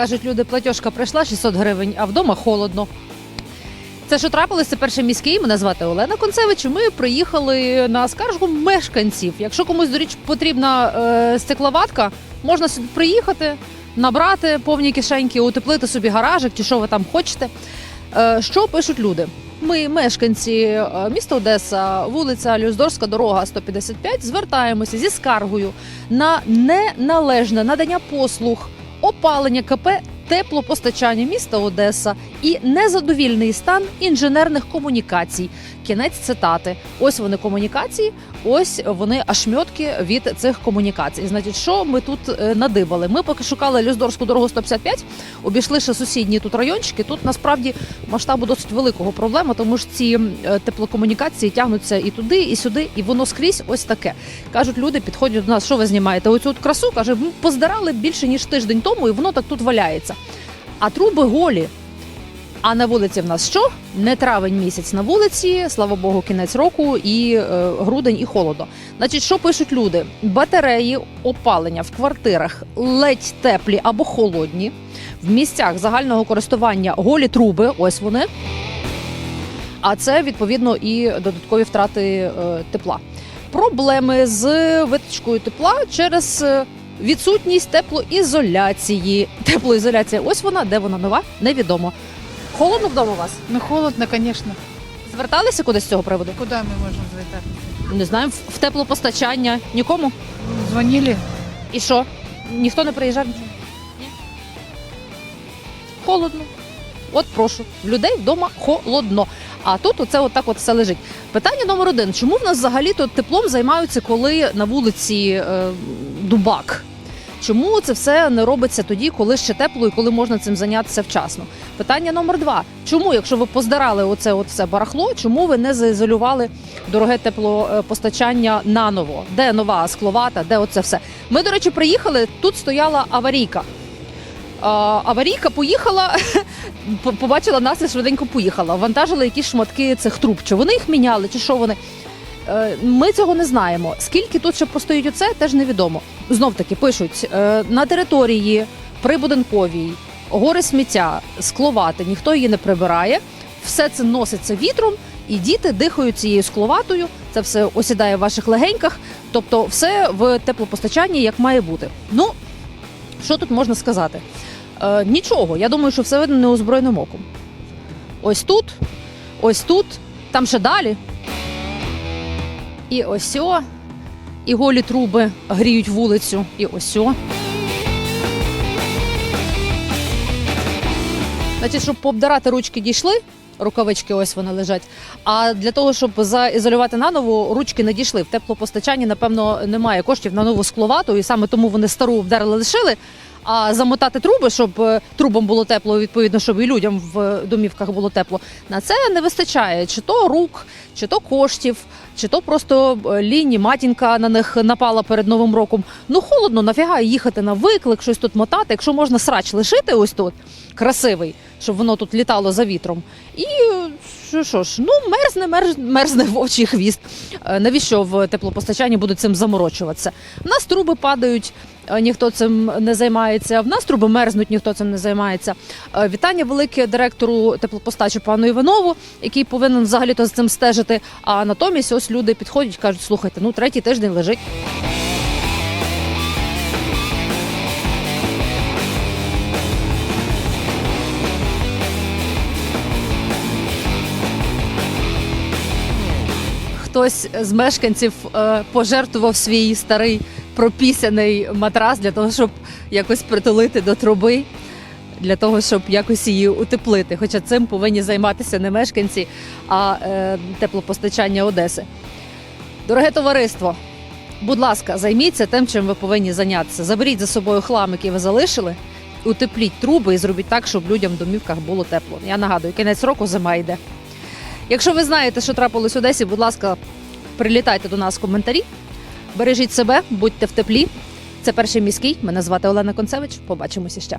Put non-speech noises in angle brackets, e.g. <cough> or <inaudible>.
Кажуть, люди, платіжка прийшла 600 гривень, а вдома холодно. Це що трапилося, перший міський. Мене звати Олена Концевич. Ми приїхали на скаржку мешканців. Якщо комусь до річ потрібна е, стекловатка, можна сюди приїхати, набрати повні кишеньки, утеплити собі гаражик чи що ви там хочете. Е, що пишуть люди? Ми, мешканці е, міста Одеса, вулиця Люздорська дорога 155, звертаємося зі скаргою на неналежне надання послуг опалення КП теплопостачання міста Одеса і незадовільний стан інженерних комунікацій. Кінець цитати. Ось вони комунікації, ось вони ашмьотки від цих комунікацій. Значить, що ми тут е, надибали? Ми поки шукали Люздорську дорогу 155, обійшли ще сусідні тут райончики. Тут насправді масштабу досить великого проблема, тому що ці е, теплокомунікації тягнуться і туди, і сюди, і воно скрізь ось таке. Кажуть, люди підходять до нас, що ви знімаєте? Оцю от красу каже, ми поздирали більше ніж тиждень тому, і воно так тут валяється. А труби голі. А на вулиці в нас що? Не травень місяць на вулиці, слава Богу, кінець року і е, грудень, і холодно. Значить, що пишуть люди? Батареї опалення в квартирах ледь теплі або холодні. В місцях загального користування голі труби, ось вони. А це відповідно і додаткові втрати е, тепла. Проблеми з виточкою тепла через е, відсутність теплоізоляції. Теплоізоляція, ось вона, де вона нова, невідомо. Холодно вдома у вас? Ну, холодно, конечно. Зверталися кудись з цього приводу? Куда мы можем звертатися? Не знаю, в- в теплопостачання нікому. Дзвонили? І що? Ніхто не приїжджав? Ні. Холодно. От прошу, в людей вдома холодно. А тут оце отак от все лежить. Питання номер один: чому в нас взагалі тут теплом займаються, коли на вулиці е, дубак? Чому це все не робиться тоді, коли ще тепло і коли можна цим зайнятися вчасно? Питання номер два: чому, якщо ви поздарали оце от все барахло, чому ви не заізолювали дороге теплопостачання наново? Де нова скловата, де оце все? Ми, до речі, приїхали. Тут стояла аварійка. Аварійка поїхала, <laughs> побачила нас і швиденько поїхала. Вантажили якісь шматки цих труб. Чи вони їх міняли, чи що вони? Е, Ми цього не знаємо. Скільки тут ще простоїть оце, теж невідомо. Знов таки пишуть е, на території прибудинковій гори сміття, скловати, ніхто її не прибирає. Все це носиться вітром, і діти дихають цією скловатою. Це все осідає в ваших легеньках. Тобто, все в теплопостачанні як має бути. Ну що тут можна сказати? Е, нічого. Я думаю, що все видно неозброєним оком. Ось тут, ось тут, там ще далі. І ось о, і голі труби гріють вулицю, і ось. Значить, щоб пообдирати ручки дійшли, рукавички ось вони лежать. А для того, щоб заізолювати наново, ручки не дійшли. В теплопостачанні, напевно, немає коштів на нову скловату, і саме тому вони стару обдерли лишили. А замотати труби, щоб е, трубам було тепло, відповідно, щоб і людям в домівках було тепло. На це не вистачає чи то рук, чи то коштів, чи то просто е, лінь, матінка на них напала перед новим роком. Ну холодно, нафіга їхати на виклик, щось тут мотати. Якщо можна срач лишити, ось тут красивий, щоб воно тут літало за вітром. І е, що, ж, ну мерзне, мерз, мерзне вовчий хвіст. Е, Навіщо в теплопостачанні будуть цим заморочуватися? В нас труби падають. Ніхто цим не займається. В нас труби мерзнуть, ніхто цим не займається. Е, Вітання велике директору теплопостачі пану Іванову, який повинен взагалі то з цим стежити. А натомість ось люди підходять, кажуть: слухайте, ну третій тиждень лежить. Хтось з мешканців е, пожертвував свій старий пропісяний матрас для того, щоб якось притулити до труби, для того, щоб якось її утеплити. Хоча цим повинні займатися не мешканці, а е, теплопостачання Одеси. Дороге товариство, будь ласка, займіться тим, чим ви повинні зайнятися. Заберіть за собою хлам, який ви залишили, утепліть труби і зробіть так, щоб людям в домівках було тепло. Я нагадую, кінець року зима йде. Якщо ви знаєте, що трапилось в Одесі, будь ласка, прилітайте до нас в коментарі. Бережіть себе, будьте в теплі. Це перший міський. Мене звати Олена Концевич. Побачимося ще.